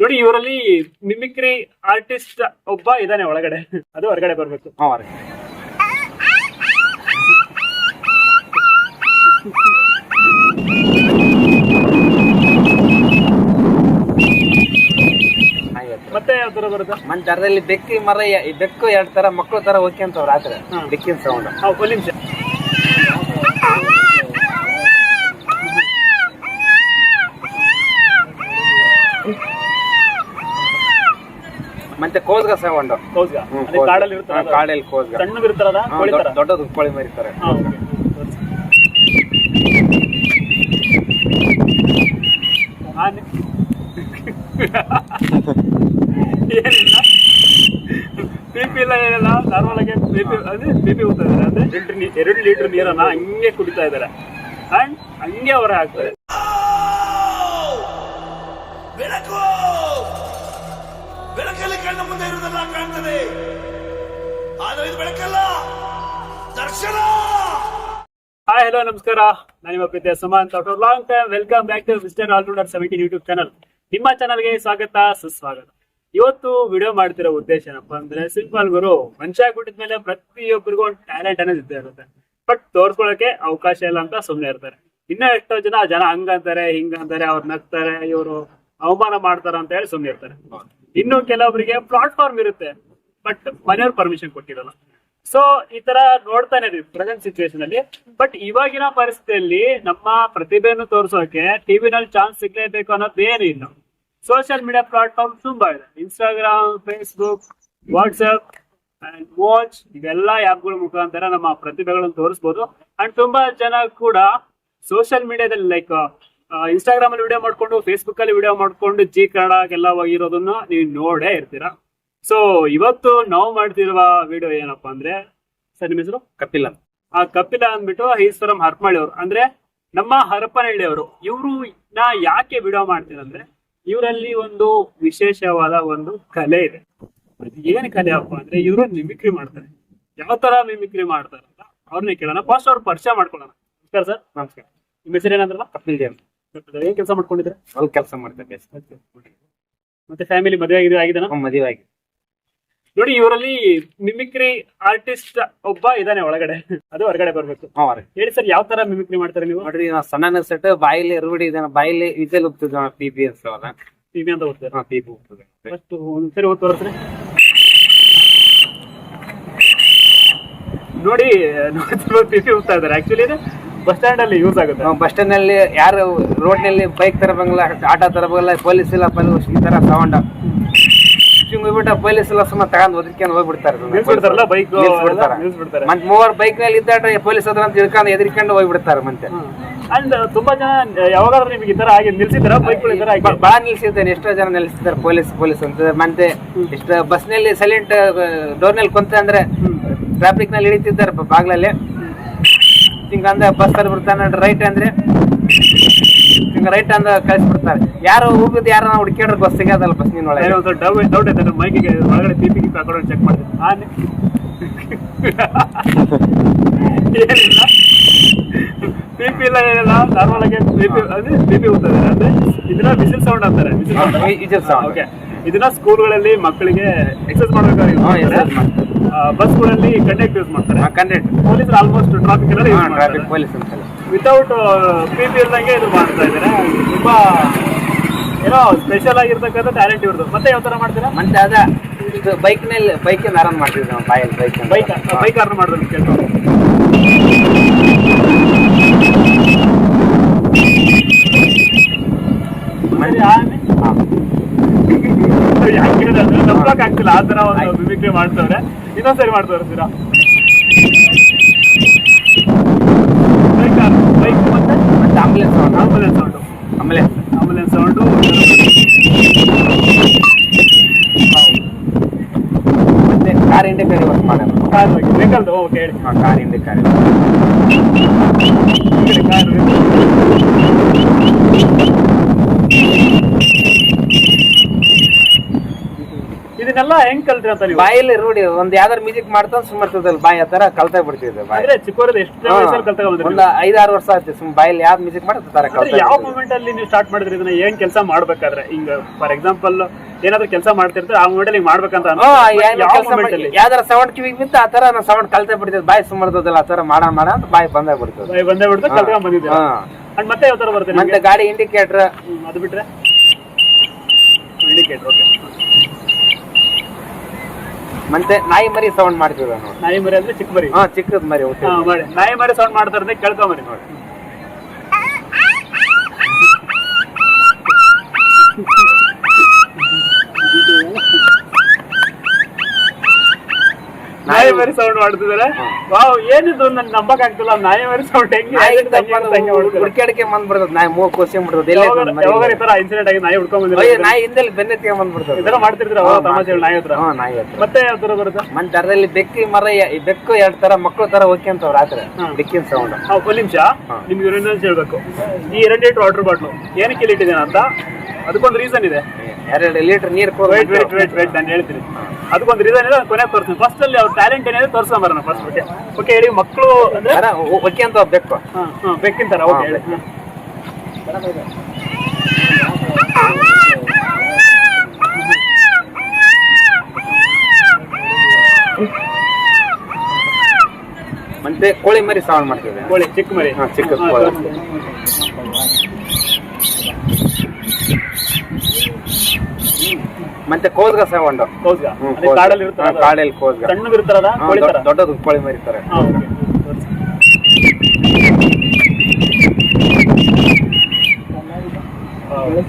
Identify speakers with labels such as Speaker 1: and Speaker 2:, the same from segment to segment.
Speaker 1: ನೋಡಿ ಇವರಲ್ಲಿ mimicry artist ಒಬ್ಬ ಇದಾನೆ ಒಳಗಡೆ. ಅದು ಹೊರಗಡೆ ಬರ್ಬೇಕು. ಮತ್ತೆ ಯಾವ ತರ ಬರುತ್ತೆ?
Speaker 2: ಮನ್ ತರದಲ್ಲಿ ಬೆಕ್ಕಿ ಮರ ಈ ಬೆಕ್ಕು ಎರಡ್ ತರ ಮಕ್ಕಳು ತರ ಓಕೆ ರಾತ್ರಿ
Speaker 1: ಆತರ
Speaker 2: ಬೆಕ್ಕಿನ ಸೌಂಡ್
Speaker 1: ನಿಮಿಷ
Speaker 2: ಮತ್ತೆ ಕೋಸ್ಗ ಸೆವೆಂಡರ್
Speaker 1: ಹೌದಾ
Speaker 2: ಹ್ಮ್,
Speaker 1: ಕಾಡಲ್ಲಿ ಇರ್ತಾರಲ್ಲ
Speaker 2: ಕಾಡಲ್ಲಿ ಕೋಸ್ಗ. ಇರ್ತಾರ
Speaker 1: ಕೋಳಿ ತರ
Speaker 2: ದೊಡ್ಡದು ಕೋಳಿ ಮರಿತಾರೆ
Speaker 1: ಹಾ, okay. ತೋರ್ಸಿ. ಆನೆ. ಏನಿಲ್ಲ. ಪಿ ಪಿ ಇಲ್ಲ ಏನಿಲ್ಲ. ನಾರ್ಮಲ್ ಆಗಿ ಬಿಪಿ ಪಿ ಅದೇ ಪಿ ಪಿ ಹೋಗ್ತಾ ಇದಾರೆ ಅಂದ್ರೆ ಎರಡು ನೀ- ಎರಡು ಲೀಟರ್ ನೀರನ್ನ ಹಂಗೆ ಕುಡಿತಾ ಇದ್ದಾರೆ. ಅಂಡ್ ಹಂಗೆ ಅವರ ಹಾಕ್ತಾರೆ
Speaker 3: ಕಣ್ಣ ಮುಂದೆ ಇರುವುದೆಲ್ಲ ಕಾಣ್ತದೆ. ಆದರೆ ಇದು ಬೆಳಕಲ್ಲ. ದರ್ಶನ!
Speaker 1: ಹಾಯ್ ಹಲೋ ನಮಸ್ಕಾರ. ನಾನು ನಿಮ್ಮ ಪ್ರೀತಿಯ Sumanth after long time welcome back to mister allrounder seventeen YouTube channel ನಿಮ್ಮ ಚಾನಲ್ಗೆ ಸ್ವಾಗತ, ಸುಸ್ವಾಗತ. ಇವತ್ತು ವಿಡಿಯೋ ಮಾಡ್ತಿರೋ ಉದ್ದೇಶ ಏನಪ್ಪಾ ಅಂದ್ರೆ ಸಿಂಪಲ್ ಗುರು ಮನುಷ್ಯ ಆಗ್ಬಿಟ್ಟಿದ್ಮೇಲೆ ಪ್ರತಿಯೊಬ್ಬರಿಗೂ ಒಂದು ಟ್ಯಾಲೆಂಟ್ ಅನ್ನೋದು ಇದ್ದೇ ಇರುತ್ತೆ. ಬಟ್ ತೋರ್ಸ್ಕೊಳಕ್ಕೆ ಅವಕಾಶ ಇಲ್ಲ ಅಂತ ಸುಮ್ಮನೆ ಇರ್ತಾರೆ. ಇನ್ನ ಎಷ್ಟೋ ಜನ ಜನ ಹಂಗಂತಾರೆ, ಹಿಂಗಂತಾರೆ, ಅವ್ರು ನಗ್ತಾರೆ, ಇವರು ಅವಮಾನ ಮಾಡ್ತಾರ ಅಂತ ಹೇಳಿ ಸುಮ್ಮನೆ ಇರ್ತಾರೆ. ಇನ್ನು ಕೆಲವೊಬ್ಬರಿಗೆ ಪ್ಲಾಟ್ಫಾರ್ಮ್ ಇರುತ್ತೆ ಬಟ್ ಮನೆಯವ್ರ ಪರ್ಮಿಷನ್ ಕೊಟ್ಟಿರಲ್ಲ. ಸೊ ಈ ತರ ನೋಡ್ತಾನೆ ಪ್ರೆಸೆಂಟ್ ಸಿಚುವೇಶನ್ ಅಲ್ಲಿ. ಬಟ್ ಇವಾಗಿನ ಪರಿಸ್ಥಿತಿಯಲ್ಲಿ ನಮ್ಮ ಪ್ರತಿಭೆಯನ್ನು ತೋರಿಸೋಕೆ ಟಿವಿನಲ್ಲಿ ಚಾನ್ಸ್ ಸಿಗ್ಲೇಬೇಕು ಅನ್ನೋದು ಏನು ಇಲ್ಲ. ಸೋಷಿಯಲ್ ಮೀಡಿಯಾ ಪ್ಲಾಟ್ಫಾರ್ಮ್ ತುಂಬಾ ಇದೆ. Instagram Facebook WhatsApp and watch ಇವೆಲ್ಲ ಆ್ಯಪ್ಗಳ ಮುಖಾಂತರ ನಮ್ಮ ಪ್ರತಿಭೆಗಳನ್ನು ತೋರಿಸ್ಬೋದು. ಅಂಡ್ ತುಂಬಾ ಜನ ಕೂಡ ಸೋಷಿಯಲ್ ಮೀಡಿಯಾದಲ್ಲಿ ಲೈಕ್ ಇನ್ಸ್ಟಾಗ್ರಾಮ್ ಅಲ್ಲಿ ವಿಡಿಯೋ ಮಾಡ್ಕೊಂಡು ಫೇಸ್ಬುಕ್ ಅಲ್ಲಿ ವಿಡಿಯೋ ಮಾಡ್ಕೊಂಡು ಜಿ ಕನ್ನಡಕ್ಕೆಲ್ಲ ಹೋಗಿರೋದನ್ನ ನೀವು ನೋಡೇ ಇರ್ತೀರಾ? ಸೊ ಇವತ್ತು ನಾವು ಮಾಡ್ತಿರುವ ವಿಡಿಯೋ ಏನಪ್ಪಾ ಅಂದ್ರೆ ಸರ್ ನಿಮ್ಮ ಹೆಸರು?
Speaker 2: ಕಪಿಲ.
Speaker 1: ಆ ಕಪಿಲ ಅಂದ್ಬಿಟ್ಟು ಈಶ್ವರಂ ಹರಪನಹಳ್ಳಿ ಅವರು. ಅಂದ್ರೆ ನಮ್ಮ ಹರಪನಹಳ್ಳಿ ಅವರು. ಇವರು ನಾ ಯಾಕೆ ವಿಡಿಯೋ ಮಾಡ್ತೀರಂದ್ರೆ ಇವರಲ್ಲಿ ಒಂದು ವಿಶೇಷವಾದ ಒಂದು ಕಲೆ ಇದೆ. ಅದು ಏನ್ ಕಲೆ ಅಪ್ಪ ಅಂದ್ರೆ ಇವರು ಮಿಮಿಕ್ರಿ ಮಾಡ್ತಾರೆ. ಯಾವ ತರ ಮಿಮಿಕ್ರಿ ಮಾಡ್ತಾರೆ ಅಂತ ಅವ್ರನ್ನೇ ಕೇಳೋಣ. ಫಸ್ಟ್ ಅವ್ರು ಪರಿಚಯ ಮಾಡ್ಕೊಳ್ಳೋಣ. ನಮಸ್ಕಾರ ಸರ್.
Speaker 2: ನಮಸ್ಕಾರ.
Speaker 1: ನಿಮ್ಮ ಹೆಸರು ಏನಂದ್ರಲ್ಲ?
Speaker 2: ಕಪಿಲ್ ದೇವ್
Speaker 1: ಏನ್ ಕೆಲಸ ಮಾಡ್ಕೊಂಡಿದ್ರೆ
Speaker 2: ಅಲ್ಲಿ ಕೆಲಸ ಮಾಡ್ತೇವೆ
Speaker 1: ಮತ್ತೆ ಫ್ಯಾಮಿಲಿ ಮದುವೆ ಆಗಿದೆ ಆಗಿದಾನ
Speaker 2: ಮದುವೆ ಆಗಿ
Speaker 1: ನೋಡಿ ಇವರಲ್ಲಿ ಮಿಮಿಕ್ರಿ ಆರ್ಟಿಸ್ಟ್ ಒಬ್ಬ ಇದಾನೆ ಒಳಗಡೆ. ಅದು ಹೊರಗಡೆ ಬರ್ಬೇಕು. ಹೇಳಿ ಸರ್ ಯಾವ ತರ ಮಿಮಿಕ್ರಿ ಮಾಡ್ತಾರೆ ನೀವು?
Speaker 2: ನೋಡ್ರಿ ನಾವು ಸಣ್ಣ ಸೆಟ್ ಬಾಯಿಲಿ ರೂಢಿ ಇದೆ ಬಾಯಿಲಿ ವಿಜಲ್ ಹೋಗ್ತಿದ್ವಿ ಪಿ ಬಿ ಎಸ್ ಅವರ.
Speaker 1: ಟಿವಿ ಅಂತ ಹೋಗ್ತಾರೆ
Speaker 2: ಹಾಂ ಪಿ ಪಿ ಹೋಗ್ತದೆ.
Speaker 1: ಫಸ್ಟ್ ಒಂದ್ಸರಿ ಹೋಗಿ ತೋರಿಸ್ರಿ. ನೋಡಿ ಬಿ ಹೋಗ್ತಾ ಇದಾರೆ ಆಕ್ಚುಲಿ ಬಸ್ ಸ್ಟ್ಯಾಂಡ್ ಅಲ್ಲಿ ಯೂಸ್ ಆಗುತ್ತೆ
Speaker 2: ಬಸ್ ಸ್ಟ್ಯಾಂಡ್ ಅಲ್ಲಿ ಯಾರು ರೋಡ್ನಲ್ಲಿ ಬೈಕ್ ತರಬಂಗಿಲ್ಲ ಆಟೋ ತರಬಂಗಿಲ್ಲ ಪೊಲೀಸ್ ಇಲ್ಲ ಪೊಲೀಸ್ ಈ ತರ ಸೌಂಡ್ ಹಿಂಗ್ ಹೋಗ್ಬಿಟ್ಟು ಪೊಲೀಸ್ ಎಲ್ಲ ಸುಮ್ಮನೆ ತಗೊಂಡ್ ಒದರ್ಕೊಂಡು ಹೋಗ್ಬಿಡ್ತಾರೆ
Speaker 1: ಮತ್ತೆ ಬೈಕ್
Speaker 2: ಮತ್ತೆ ಮೂವರ್ ಬೈಕ್ನಲ್ಲಿ ಇದ್ದಾಡ್ರೆ ಪೊಲೀಸ್ ಹತ್ರ ಅಂತ ತಿಳ್ಕೊಂಡು ಎದ್ರಿಕೊಂಡು ಹೋಗ್ಬಿಡ್ತಾರೆ ಮತ್ತೆ.
Speaker 1: ಅಂಡ್ ತುಂಬಾ ಜನ ಯಾವಾಗಾದ್ರೂ ನಿಮ್ಗೆ ಈ ತರ ಆಗಿ ನಿಲ್ಸಿದಾರ ಬೈಕ್ ತರ
Speaker 2: ಬ- ನಿಲ್ಸಿದ್ದಾರೆ ಎಷ್ಟೋ ಜನ ನಿಲ್ಸಿದ್ದಾರೆ ಪೊಲೀಸ್ ಪೊಲೀಸ್ ಅಂತ. ಮತ್ತೆ ಎಷ್ಟು ಬಸ್ನಲ್ಲಿ ಸೈಲೆಂಟ್ ಡೋರ್ನಲ್ಲಿ ಕುಂತ ಅಂದ್ರೆ ಟ್ರಾಫಿಕ್ನಲ್ಲಿ ಹಿಡಿತಿದ್ದಾರೆ ಬಾಗ್ಲಲ್ಲಿ. ಹಿಂಗ ಅಂದ್ರೆ ಬಸ್ ಅಲ್ಲಿ ಬರ್ತಾನೆ ರೈಟ್ ಅಂದ್ರೆ ಹಿಂಗ ರೈಟ್ ಅಂದ ಕಳಿಸ್ಬಿಡ್ತಾರೆ ಯಾರು ಹೋಗುದು ಯಾರ ಹುಡುಕ್ಯಾಡ್ರೆ ಬಸ್ ಸಿಗೋದಲ್ಲ ಬಸ್ ನಿನ್ ಒಳಗೆ.
Speaker 1: ಡೌಟ್ ಡೌಟ್ ಐತೆ ಮೈಕಿಗೆ ಒಳಗಡೆ ಪಿ ಪಿ ಹಾಕೊಂಡು ಚೆಕ್ ಮಾಡ್ತೀನಿ. ಏನಿಲ್ಲ. ಪಿ ಪಿ ಇಲ್ಲ ಏನಿಲ್ಲ. ನಾರ್ಮಲ್ ಆಗಿ ಪಿ ಪಿ ಅದೇ ಪಿ ಪಿ ಹೋಗ್ತದೆ ಅಂದ್ರೆ ಇದನ್ನ ವಿಸಿಲ್ ಸೌಂಡ್ ಅಂತಾರೆ. ವಿಸಿಲ್
Speaker 2: ಸೌಂಡ್
Speaker 1: ಓಕೆ ಇದನ್ನ ಸ್ಕೂಲ್ಗಳಲ್ಲಿ ಮಕ್ಕಳಿಗೆ ಎಕ್ಸಸ್ ಮಾಡಬೇಕಾಗಿ. ಬಸ್ಗಳಲ್ಲಿ ಕಂಡಕ್ಟ್ ಯೂಸ್ ಮಾಡ್ತಾರೆ.
Speaker 2: ಕಂಡೆಕ್ಟ್.
Speaker 1: ಪೊಲೀಸರು ಆಲ್ಮೋಸ್ಟ್ ಟ್ರಾಫಿಕ್ ಎಲ್ಲ
Speaker 2: ಟ್ರಾಫಿಕ್ ಪೊಲೀಸ್ ಅಂತಲ್ಲ
Speaker 1: ವಿತೌಟ್ ಪಿ ಪಿ ಇಲ್ದಂಗೆ ಇದು ಮಾಡ್ತಾ ಇದ್ದಾರೆ. ತುಂಬಾ ಏನೋ ಸ್ಪೆಷಲ್ ಆಗಿರ್ತಕ್ಕಂಥ ಟ್ಯಾಲೆಂಟ್ ಇವ್ರದ್ದು ಮತ್ತೆ ಯಾವ ತರ ಮಾಡ್ತೀರಾ?
Speaker 2: ಮತ್ತೆ ಅದ ಇದು ಬೈಕ್ನಲ್ಲಿ ಬೈಕ್ ಆರಾಮ್ ಮಾಡ್ತೀವಿ ನಾವು ಬಾಯಲ್ಲಿ ಬೈಕ್
Speaker 1: ಬೈಕ್ ಬೈಕ್ ಆರಾಮ್ ಮಾಡಿದ್ರೆ ಕೇಳ್ತಾರೆ ಮತ್ತೆ ಹೇಳಿದ್ರೆ ನಂಬಕ್ ಆಗ್ತಿಲ್ಲ. ಆ ತರ ಒಂದು ಮಿಮಿಕ್ರಿ ಮಾಡ್ತವ್ರೆ. ಇನ್ನೊಂದ್ಸರಿ ಮಾಡ್ತಾ ಇರ್ತೀರಾ ಬೈಕ್ ಮತ್ತೆ
Speaker 2: ಮತ್ತೆ ambulance
Speaker 1: ambulance sound
Speaker 2: ambulance
Speaker 1: ambulance sound
Speaker 2: ಮತ್ತೆ ಕಾರ್ ಇಂಡಿಕೇಟರ್ ಯೂಸ್ ಮಾಡೋಣ.
Speaker 1: ಕಾರ್ ಬಗ್ಗೆ. ವೆಹಿಕಲ್ದು ಓಕೆ ಹೇಳಿ
Speaker 2: ಕಾರ್ ಇಂಡಿಕೇಟರ್
Speaker 1: ಕಾರ್ ಇದೆಲ್ಲ ಹೆಂಗ್ ಕಲ್ತ್ರಿ ಅಂತ ನೀವು?
Speaker 2: ಬಾಯಲ್ಲಿ ರೂಢಿ ಒಂದ್ ಯಾವ್ದಾರು ಮ್ಯೂಸಿಕ್ ಮಾಡ್ತಾನೆ ಸುಮ್ಮರ್ತದಲ್ಲ ಬಾಯಿ ಆ ತರ ಕಲ್ತಾ ಬಿಡ್ತಿದ್ದೆ ಬಾಯಿ.
Speaker 1: ಅಂದ್ರೆ ಚಿಕ್ಕವರದ ಎಷ್ಟು ವಯಸ್ಸಲ್ಲಿ ಕಲ್ತ್ಕೊಂಡ್ರಿ
Speaker 2: ಒಂದ್ ಐದಾರು ವರ್ಷ ಆಯ್ತು ಸುಮ್ ಬಾಯಲ್ಲಿ ಯಾವ್ದು ಮ್ಯೂಸಿಕ್ ಮಾಡುತ್ತೆ ತರ
Speaker 1: ಯಾವ. ಮೂಮೆಂಟ್ ಅಲ್ಲಿ ನೀವು ಸ್ಟಾರ್ಟ್ ಮಾಡಿದ್ರಿ ಇದನ್ನ? ಏನ್ ಕೆಲಸ ಮಾಡ್ಬೇಕಾದ್ರೆ? ಹಿಂಗ ಫಾರ್ ಎಕ್ಸಾಂಪಲ್ ಏನಾದ್ರು ಕೆಲಸ ಮಾಡ್ತಿರ್ತಾರೆ ಆ ಮೂಮೆಂಟ್ ಅಲ್ಲಿ ಮಾಡ್ಬೇಕಂತ
Speaker 2: ಯಾವ್ದಾರ ಸೌಂಡ್ ಕಿವಿಗೆ ಬಿತ್ತು ಆ ತರ ಸೌಂಡ್ ಕಲ್ತಾ ಬಿಡ್ತಿದ್ದೆ. ಬಾಯಿ ಸುಮ್ಮರ್ತದಲ್ಲ ಆ ತರ ಮಾಡ ಮಾಡ ಅಂತ ಬಾಯಿ ಬಂದೇ ಬಿಡ್ತದೆ.
Speaker 1: ಬಾಯ್ ಬಂದೇ ಬಿಡ್ತು ಕಲ್ತ್ಕೊಂಡ್
Speaker 2: ಬಂದಿದ್ದೆ
Speaker 1: ಅಂಡ್ ಮತ್ತೆ ಯಾವ ತರ ಬರುತ್ತೆ
Speaker 2: ಮತ್ತೆ ಗಾಡಿ ಇಂಡಿಕೇಟರ್
Speaker 1: ಅದು ಬಿಟ್ರೆ? ಇಂಡಿಕೇಟರ್ ಓಕೆ
Speaker 2: ಮತ್ತೆ ನಾಯಿ ಮರಿ ಸೌಂಡ್ ಮಾಡ್ತಿದ್ದೆ ನೋಡಿ?
Speaker 1: ನಾಯಿ ಮರಿ ಅಂದ್ರೆ ಚಿಕ್ಕ ಮರಿ.
Speaker 2: ಹಾ ಚಿಕ್ಕದ ಮರಿ ಓಕೆ
Speaker 1: ಹಾ ಮಾಡಿ. ನಾಯಿ ಮರಿ ಸೌಂಡ್ ಮಾಡ್ತಾರೆ ಕೇಳ್ಕೊಂಬರಿ ನೋಡಿ. ನಾಯಿ ಮರಿ ಸೌಂಡ್ ಮಾಡ್ತಿದಾರೆ ವಾವ್ ಏನಿದು? ನನ್ ನಂಬಕ್ ಆಗ್ತಿಲ್ಲ. ನಾಯಿ ಮರಿ ಸೌಂಡ್ ಹೆಂಗೆ
Speaker 2: ಹುಡ್ಕಾಡಕ್ಕೆ ಬಂದ್ ಬಿಡ್ತದ ನಾಯಿ ಮೂಗ್ ಕೋಸಿ ಬಿಡ್ತದ.
Speaker 1: ಯಾವಾಗ ಈ ತರ ಇನ್ಸಿಡೆಂಟ್ ಆಗಿ ನಾಯಿ ಹುಡ್ಕೊಂಡ್ ಬಂದಿಲ್ಲ
Speaker 2: ನಾಯಿ ಹಿಂದೆ ಬೆನ್ನೆ ತಗೊಂಡ್ ಬಿಡ್ತದ
Speaker 1: ಈ ತರ ಮಾಡ್ತಿರ್ತೀರ? ತಮಾಷೆಗಳು ನಾಯಿ ಹತ್ರ?
Speaker 2: ಹಾ ನಾಯಿ ಹತ್ರ.
Speaker 1: ಮತ್ತೆ ಯಾವ ತರ ಬರುತ್ತೆ?
Speaker 2: ಮನ್ ದರದಲ್ಲಿ ಬೆಕ್ಕಿ ಮರ ಈ ಬೆಕ್ಕು ಎರಡ್ ತರ ಮಕ್ಕಳು ತರ ಹೋಗ್ಯಂತವ್ ರಾತ್ರಿ. ಬೆಕ್ಕಿನ ಸೌಂಡ್
Speaker 1: ಒಂದ್ ನಿಮಿಷ. ನಿಮ್ಗೆ ಇನ್ನೊಂದು ಹೇಳ್ಬೇಕು. ಈ ಎರಡು ಲೀಟರ್ ವಾಟರ್ ಬಾಟ್ಲು ಏನಕ್ಕೆ ಇಲ್ಲಿ ಇಟ್ಟಿದ್ದೇನೆ ಅಂತ? ಅದಕ್ಕೊಂದು ರೀಸನ್ ಇದೆ.
Speaker 2: ಎರಡು ಲೀಟರ್ ನೀರು
Speaker 1: ವೇಟ್ ವೇಟ್ ವೇಟ್ ವೇಟ್ ನಾನು ಹೇಳ್ತೀನಿ. ಅದಕ್ಕೊಂದು ರೀಸನ್ ಇದೆ ಕೊನೆ ತೋರಿಸ್ತೀನಿ. ಫಸ್ಟ್ ಅಲ್ಲಿ ಅವ್ರ ಟ್ಯಾಲೆಂಟ್ ಏನಿದೆ ತೋರಿಸ್ಕೊಂಬರೋಣ ಫಸ್ಟ್ ಓಕೆ ಓಕೆ ಹೇಳಿ ಮಕ್ಕಳು ಅಂದ್ರೆ?
Speaker 2: ಹೊಕ್ಯಂತವ್ ಬೆಕ್ಕು
Speaker 1: ಹಾ ಹಾ ಬೆಕ್ಕಿಂತಾರ ಓಕೆ ಹೇಳಿ.
Speaker 2: ಮತ್ತೆ ಕೋಳಿ ಮರಿ ಸಾವನ್ ಮಾಡ್ತಿದೆ
Speaker 1: ಕೋಳಿ ಚಿಕ್ಕ ಮರಿ.
Speaker 2: ಹಾ, ಚಿಕ್ಕ ಕೋಳಿ. ಮತ್ತೆ ಕೋಸ್ಗ ಸಹ
Speaker 1: ಕೌಸ್ಗ. ಕಾಡಲ್ಲಿ ಇರ್ತಾರ
Speaker 2: ಕಾಡಲ್ಲಿ ಕೋದ್ಗ ಕಣ್ಣು
Speaker 1: ಕೋಳಿ ತರ?
Speaker 2: ದೊಡ್ಡದು ಕೋಳಿ ಮರಿತಾರೆ
Speaker 1: ಹಾ ಓಕೆ.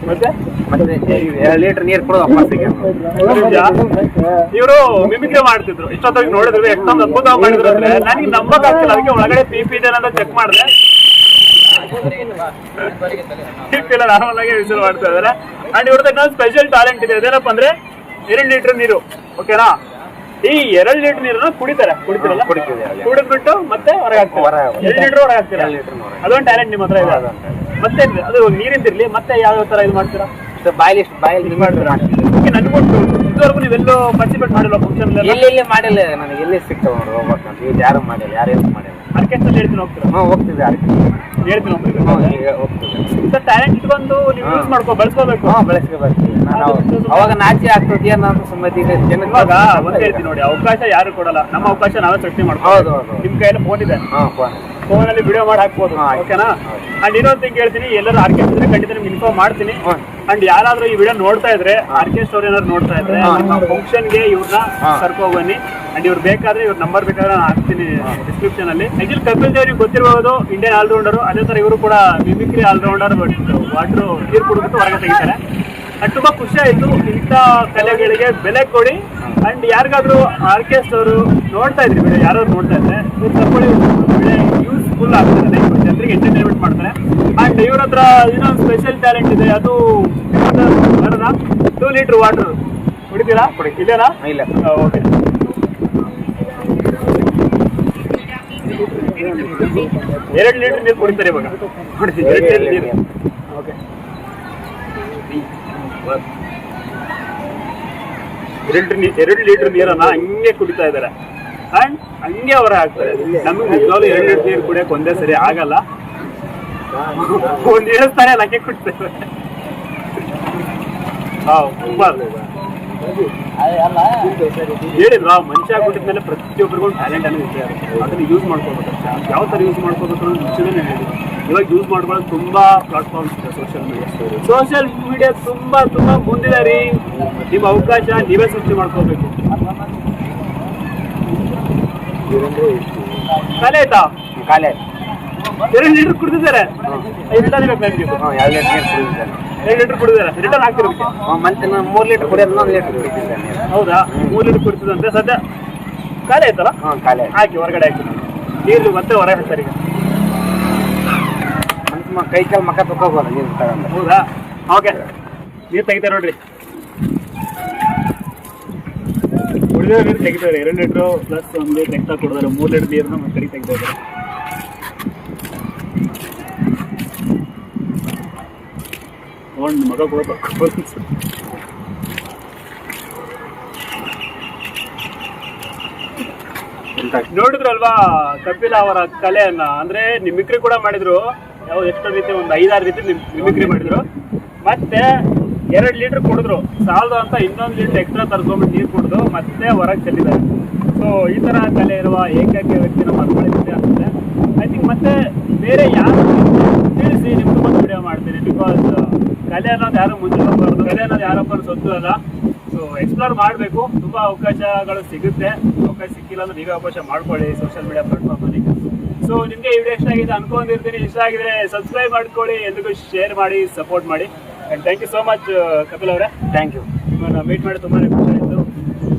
Speaker 1: ಮತ್ತೆ?
Speaker 2: ಮತ್ತೆ ಎರಡು ಲೀಟರ್ ನೀರ್ ಕೊಡೋದು ಅಪ್ಪಾಸಿಗೆ
Speaker 1: ಇವರು ಮಿಮಿಕ್ರಿ ಮಾಡ್ತಿದ್ರು. ಇಷ್ಟೊತ್ತಾಗಿ ನೋಡಿದ್ರು. ಎಷ್ಟೊಂದು ಅದ್ಭುತ ಮಾಡಿದ್ರು ಅಂದ್ರೆ ನನಗೆ ನಂಬಕ್ ಆಗ್ತಿಲ್ಲ. ಅದಕ್ಕೆ ಒಳಗಡೆ ಪಿಪಿ ಪಿ ಇದೆ ಅಂತ ಚೆಕ್ ಮಾಡಿದೆ. ಪಿಪಿ ಇಲ್ಲ ನಾರ್ಮಲ್ ಆಗಿ ವಿಸಿಲ್ ಮಾಡ್ತಾ ಇದಾರೆ. ಅಂಡ್ ಇವ್ರದ್ದು ಇನ್ನೊಂದು ಸ್ಪೆಷಲ್ ಟ್ಯಾಲೆಂಟ್ ಇದೆ. ಅದೇನಪ್ಪ ಅಂದ್ರೆ ಎರಡು ಲೀಟರ್ ನೀರು. ಓಕೆನಾ ಈ ಎರಡು ಲೀಟರ್ ನೀರನ್ನ ಕುಡಿತಾರೆ. ಕುಡಿತಾರಲ್ಲ. ಕುಡಿದ್ಬಿಟ್ಟು ಮತ್ತೆ ಹೊರಗೆ ಹಾಕ್ತಾರೆ? ಎರಡು ಲೀಟರ್ ಹೊರಗೆ ಹಾಕ್ತೀರಾ. ಅದೊಂದು ಟ್ಯಾಲೆಂಟ್ ನಿಮ್ಮ ಹತ್ರ ಇದೆ. ಮತ್ತೆ ಅದು ನೀರಿಂದಿರ್ಲಿ ಮತ್ತೆ ಯಾವ ತರ ಇದು ಮಾಡ್ತೀರಾ?
Speaker 2: ಬಾಯಲ್ಲಿ ಇದು ಬಾಯಲ್ಲಿ
Speaker 1: ನನ್ಗೊಟ್ಟು ಇದುವರೆಗೂ ನೀವೆಲ್ಲೋ ಪಾರ್ಟಿಸಿಪೇಟ್ ಮಾಡಿಲ್ಲ ಫಂಕ್ಷನ್
Speaker 2: ಎಲ್ಲಿ ಮಾಡಿಲ್ಲ. ನನಗೆ ಎಲ್ಲಿ ಸಿಗ್ತಾವ ನೋಡಿ ಅಂತ. ಇದು ಯಾರು ಮಾಡಿಲ್ಲ ಯಾರು ಮಾಡಿಲ್ಲ.
Speaker 1: ಆರ್ಕೆಸ್ಟ್ರಲ್ಲಿ ಹೇಳ್ತೀನಿ ಹೋಗ್ತೀವಿ
Speaker 2: ಹ್ಞೂ ಹೋಗ್ತಿದ್ದೆ
Speaker 1: ಹೇಳ್ತೀನಿ ಹೋಗ್ತೀರಾ
Speaker 2: ಹೋಗ್ತಿದ್ದೆ
Speaker 1: ಇಂಥ ಟ್ಯಾಲೆಂಟ್ ಇಟ್ಕೊಂಡು ನೀವು ಯೂಸ್ ಮಾಡ್ಕೋ ಹಾಂ
Speaker 2: ಬೆಳೆಸ್ಕೊ ಬೆಳೆಸ್ಕೋಬೇಕು ನಾನು ಅವಾಗ ನಾಚಿ ಆಗ್ತದೆ ಅನ್ನೋದು ಸುಮ್ಮನೆ ಜನಕ್ಕೆ
Speaker 1: ಇವಾಗ ಒಂದ್ ಹೇಳ್ತೀನಿ ನೋಡಿ ಅವಕಾಶ ಯಾರು ಕೊಡಲ್ಲ. ನಮ್ಮ ಅವಕಾಶ ನಾವೇ ಸೃಷ್ಟಿ ಮಾಡ್ತೀವಿ
Speaker 2: ಹೌದು ಹೌದು.
Speaker 1: ನಿಮ್ ಕೈಯಲ್ಲಿ ಫೋನ್ ಇದೆ.
Speaker 2: ಹಾಂ ಫೋನ್
Speaker 1: ಫೋನ್ ಅಲ್ಲಿ ವಿಡಿಯೋ ಮಾಡಿ ಹಾಕ್ಬೋದು. ಓಕೆನಾ? ಅಂಡ್ ಇನ್ನೊಂದು ತಿಂಗ್ ಹೇಳ್ತೀನಿ ಎಲ್ಲರೂ ಆರ್ಕೆಸ್ಟ್ ಇದ್ರೆ ಖಂಡಿತ ನಿಮ್ಗೆ ಇನ್ಫಾರ್ಮ್ ಮಾಡ್ತೀನಿ. ಅಂಡ್ ಯಾರಾದ್ರೂ ಈ ವಿಡಿಯೋ ನೋಡ್ತಾ ಇದ್ರೆ ಆರ್ಕೆಸ್ಟ್ ಅವ್ರು ಏನಾದ್ರು ನೋಡ್ತಾ ಇದ್ರೆ. ನಮ್ಮ ಫಂಕ್ಷನ್ಗೆ ಇವ್ರನ್ನ. ಕರ್ಕೊ ಬನ್ನಿ. ಅಂಡ್ ಇವ್ರು ಬೇಕಾದ್ರೆ ಇವ್ರ ನಂಬರ್ ಬೇಕಾದ್ರೆ ನಾನು ಹಾಕ್ತೀನಿ ಡಿಸ್ಕ್ರಿಪ್ಷನ್ ಅಲ್ಲಿ. ಆಕ್ಚುಲಿ ಕಪಿಲ್ ದೇವ್ ಗೊತ್ತಿರಬಹುದು ಇಂಡಿಯನ್ ಆಲ್ರೌಂಡರ್ ಅದೇ ತರ ಇವರು ಕೂಡ ಮಿಮಿಕ್ರಿ ಆಲ್ರೌಂಡರ್ ಬಟ್ ವಾಟರ್ ನೀರು ಕುಡಿದ್ಬಿಟ್ಟು ಹೊರಗೆ ತೆಗಿತಾರೆ. ಅಂಡ್ ತುಂಬಾ ಖುಷಿ ಆಯ್ತು. ಇಂಥ ಕಲೆಗಳಿಗೆ ಬೆಲೆ ಕೊಡಿ. ಅಂಡ್ ಯಾರಿಗಾದ್ರೂ ಆರ್ಕೆಸ್ಟ್ ಅವರು ನೋಡ್ತಾ ಇದ್ರಿ ಬಿಡಿ ಯಾರು ನೋಡ್ತಾ ಇದ್ರೆ ತಗೊಳ್ಳಿ ಯೂಸ್ಫುಲ್ ಆಗ್ತದೆ ಜನರಿಗೆ ಎಂಟರ್ಟೈನ್ಮೆಂಟ್ ಮಾಡ್ತಾರೆ. ಅಂಡ್ ಇವ್ರ ಹತ್ರ ಇನ್ನೊಂದು ಸ್ಪೆಷಲ್ ಟ್ಯಾಲೆಂಟ್ ಇದೆ ಅದು ಟೂ ಲೀಟರ್ ವಾಟರ್ ಕುಡಿತೀರಾ? ಇಲ್ಲೇನಾ?
Speaker 2: ಇಲ್ಲ.
Speaker 1: ಓಕೆ ಎರಡು ಲೀಟರ್ ನೀರು ಕುಡಿತಾರೆ ಇವಾಗ. ನೋಡಿ ಎರಡು ಲೀಟರ್ ನೀರು. ಓಕೆ ಎರಡು ಲೀಟರ್ ನೀರನ್ನ ಹಂಗೆ ಕುಡಿತಾ ಇದ್ದಾರೆ. ಅಂಡ್ ಹಂಗೆ ಅವರ ಹಾಕ್ತಾರೆ. ನಮಗೆ ನಿಜವಾಗ್ಲೂ ಎರಡು ಲೀಟರ್ ನೀರು ಕುಡಿಯಕ್ಕೆ ಒಂದೇ ಸರಿ ಆಗಲ್ಲ. ಒಂದ್ ಇಳಿಸ್ತಾರೆ ಲಕ್ಕೆ ಕುಡ್ತಾರೆ ತುಂಬಾ. ಮನುಷ್ಯ ಆಗ್ಬಿಟ್ಟಿದ್ಮೇಲೆ ಪ್ರತಿಯೊಬ್ಬರಿಗೂ ಟ್ಯಾಲೆಂಟ್ ಅನ್ನೋದು ಅದನ್ನ ಯೂಸ್ ಮಾಡ್ಕೋಬೇಕು ಯಾವ ತರ ಯೂಸ್ ಮಾಡ್ಕೋಬೇಕು ಅನ್ನೋದು ಮುಂಚೆನೇ ಹೇಳಿದ್ರು. ಇವಾಗ ಯೂಸ್ ಮಾಡ್ಕೊಳ್ಳೋದು ತುಂಬಾ ಪ್ಲಾಟ್ಫಾರ್ಮ್ಸ್ ಇದೆ ಸೋಷಿಯಲ್ ಮೀಡಿಯಾ ಸೋಷಿಯಲ್ ಮೀಡಿಯಾ ತುಂಬಾ ತುಂಬಾ ಮುಂದಿದೆ ರೀ. ನಿಮ್ಮ ಅವಕಾಶ ನೀವೇ ಸೃಷ್ಟಿ ಮಾಡ್ಕೋಬೇಕು ಖಾಲಿ ಆಯ್ತಾ?
Speaker 2: ಖಾಲಿ
Speaker 1: ಎರಡು ಲೀಟರ್ ಕುಡಿದಿದ್ದಾರೆ. ರಿಟರ್ನ್
Speaker 2: ಎರಡು ಲೀಟರ್ ನೀರು ಕುಡಿದಿದ್ದೇನೆ
Speaker 1: ಎರಡು ಲೀಟರ್ ಕುಡಿದಿದ್ದಾರೆ. ರಿಟರ್ನ್ ಹಾಕಿರೋದಕ್ಕೆ
Speaker 2: ಮತ್ತೆ ನಾನು ಮೂರು ಲೀಟರ್ ಕುಡಿಯೋದು ಒಂದು ಲೀಟರ್
Speaker 1: ಹೌದಾ? ಮೂರು ಲೀಟರ್ ಕುಡಿತದಂತೆ ಸದ್ಯ. ಖಾಲಿ ಆಯ್ತಲ್ಲ?
Speaker 2: ಹಾಂ ಖಾಲಿ ಆಯ್ತು.
Speaker 1: ಹಾಕಿ ಹೊರಗಡೆ ಹಾಕಿ. ನೀರು ಮತ್ತೆ ಹೊರಗೆ ಹಾಕ್ತಾರೆ ಈಗ
Speaker 2: ಕೈ ಕಾಲು ಮಕ್ಕ ತಗೋಬೋದ ನೀರು ತಗೊಂಡು.
Speaker 1: ಹೌದಾ? ಓಕೆ. ನೀರು ತೆಗಿತಾರೆ ನೋಡ್ರಿ. ಕುಡಿದ ನೀರು ತೆಗಿತಾರೆ. ಎರಡು ಲೀಟ್ರು ಪ್ಲಸ್ ಒಂದು ತೆಗ್ತಾ ಕೊಡಿದಾರೆ ಮೂರು ಲೀಟರ್ ನೀರನ್ನ ಮತ್ತೆ ಕಡೆ ತೆಗಿತಾ ಇದ್ದಾರೆ ಒಂದು ಮಗ ಕೂಡ ನೋಡಿದ್ರಲ್ವಾ, ಕಪಿಲ ಅವರ ಕಲೆಯನ್ನ? ಅಂದ್ರೆ ನಿಮಿಕ್ರಿ ಕೂಡ ಮಾಡಿದ್ರು. ಯಾವ ಎಷ್ಟೋ ರೀತಿ ಒಂದು ಐದಾರು ರೀತಿ ಮಿಮಿಕ್ರಿ ಮಾಡಿದ್ರು. ಮತ್ತೆ ಎರಡು ಲೀಟರ್ ಕುಡಿದ್ರು. ಸಾಲದು ಅಂತ ಇನ್ನೊಂದು ಲೀಟರ್ ಎಕ್ಸ್ಟ್ರಾ ತರ್ಸ್ಕೊಂಡ್ಬಿಟ್ಟು ನೀರು ಕುಡಿದು ಮತ್ತೆ ಹೊರಗೆ ಚೆಲ್ಲಿದ್ದಾರೆ. ಸೊ ಈ ತರ ಕಲೆ ಇರುವ ಏಕೈಕ ವ್ಯಕ್ತಿ ನಮ್ಮ ಅಂತ ಅನ್ಸುತ್ತೆ ಐ ಥಿಂಕ್ ಮತ್ತೆ ಬೇರೆ ಯಾರು ತಿಳಿಸಿ ನಿಮ್ಗೆ ಬಂದು ವಿಡಿಯೋ ಮಾಡ್ತೀನಿ. ಬಿಕಾಸ್ ಕಲೆ ಅನ್ನೋದು ಯಾರು ಮುಂಚೆ ಹೋಗ್ಬಾರ್ದು. ಕಲೆ ಅನ್ನೋದು ಯಾರೊಬ್ಬರು ಸೊತ್ತು ಅಲ್ಲ. ಸೊ ಎಕ್ಸ್ಪ್ಲೋರ್ ಮಾಡಬೇಕು. ತುಂಬಾ ಅವಕಾಶಗಳು ಸಿಗುತ್ತೆ. ಅವಕಾಶ ಸಿಕ್ಕಿಲ್ಲ ಅಂದ್ರೆ ನೀವೇ ಅವಕಾಶ ಮಾಡ್ಕೊಳ್ಳಿ. ಸೋಷಿಯಲ್ ಮೀಡಿಯಾ ಪ್ಲಾಟ್ಫಾರ್ಮ್ ಅಲ್ಲಿ. ಸೊ ನಿಮಗೆ ವಿಡಿಯೋ ಇಷ್ಟ ಆಗಿದೆ ಅನ್ಕೊಂಡಿರ್ತೀನಿ. ಇಷ್ಟ ಆಗಿದ್ರೆ ಸಬ್ಸ್ಕ್ರೈಬ್ ಮಾಡ್ಕೊಳ್ಳಿ. ಎಲ್ರಿಗೂ ಶೇರ್ ಮಾಡಿ ಸಪೋರ್ಟ್ ಮಾಡಿ. And thank you so much Kapil ಅವರೇ.
Speaker 2: ಥ್ಯಾಂಕ್ ಯು
Speaker 1: ನಿಮ್ಮನ್ನು ಮೀಟ್ ಮಾಡಿ ತುಂಬಾ ಖುಷಿ ಆಯಿತು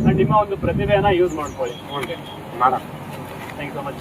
Speaker 1: ಆ್ಯಂಡ್ ನಿಮ್ಮ ಒಂದು ಪ್ರತಿಭೆಯನ್ನು ಯೂಸ್ ಮಾಡ್ಕೊಳ್ಳಿ. ಓಕೆ.
Speaker 2: ಮಾಡೋಣ.
Speaker 1: Thank you so much